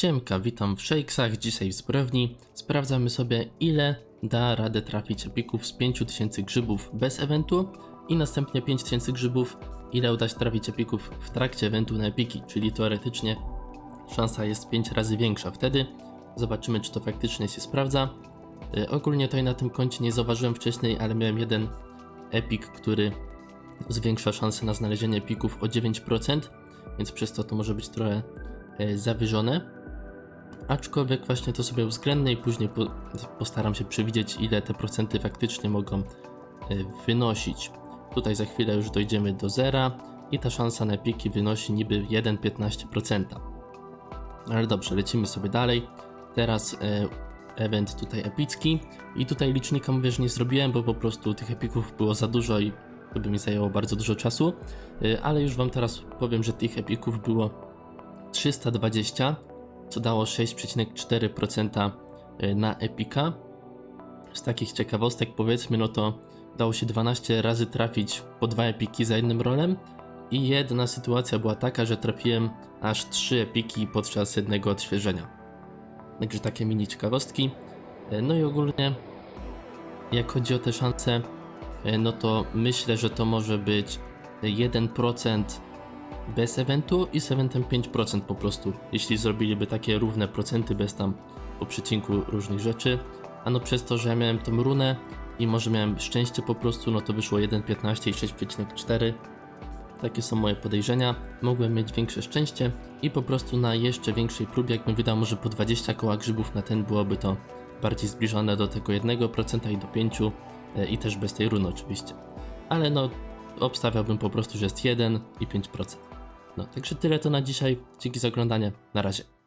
Siemka, witam w Shakesach, dzisiaj w. Sprawdzamy sobie ile da radę trafić epików z 5000 grzybów bez eventu i następnie 5000 grzybów ile uda się trafić epików w trakcie eventu na epiki, czyli teoretycznie szansa jest 5 razy większa wtedy. Zobaczymy czy to faktycznie się sprawdza. Y, ogólnie i na tym koncie nie zauważyłem wcześniej, ale miałem jeden epik, który zwiększa szanse na znalezienie epików o 9%, więc przez to to może być trochę e, zawyżone. Aczkolwiek właśnie to sobie uwzględnię i później po, postaram się przewidzieć, ile te procenty faktycznie mogą e, wynosić. Tutaj za chwilę już dojdziemy do zera i ta szansa na epiki wynosi niby 1,15%. Ale dobrze, lecimy sobie dalej. Teraz e, event tutaj epicki i tutaj licznika mówię, że nie zrobiłem, bo po prostu tych epików było za dużo i to by mi zajęło bardzo dużo czasu, E, ale już wam teraz powiem, że tych epików było 320, co dało 6,4% e, na epika. Z takich ciekawostek powiedzmy, no to dało się 12 razy trafić po dwa epiki za jednym rolem i jedna sytuacja była taka, że trafiłem aż 3 epiki podczas jednego odświeżenia. Także takie mini ciekawostki. E, No i ogólnie, jak chodzi o te szanse, e, no to myślę, że to może być 1% bez eventu i z eventem 5% po prostu, jeśli zrobiliby takie równe procenty bez tam po przecinku różnych rzeczy. A no przez to, że ja miałem tą runę i może miałem szczęście po prostu, no to wyszło 1,15 i 6,4. Takie są moje podejrzenia. Mogłem mieć większe szczęście i po prostu na jeszcze większej próbie, jakbym wydał może po 20 koła grzybów na ten, byłoby to bardziej zbliżone do tego 1% i do 5% e, i też bez tej runy oczywiście. Ale no, obstawiałbym po prostu, że jest 1 i 5%. No, także tyle to na dzisiaj. Dzięki za oglądanie. Na razie.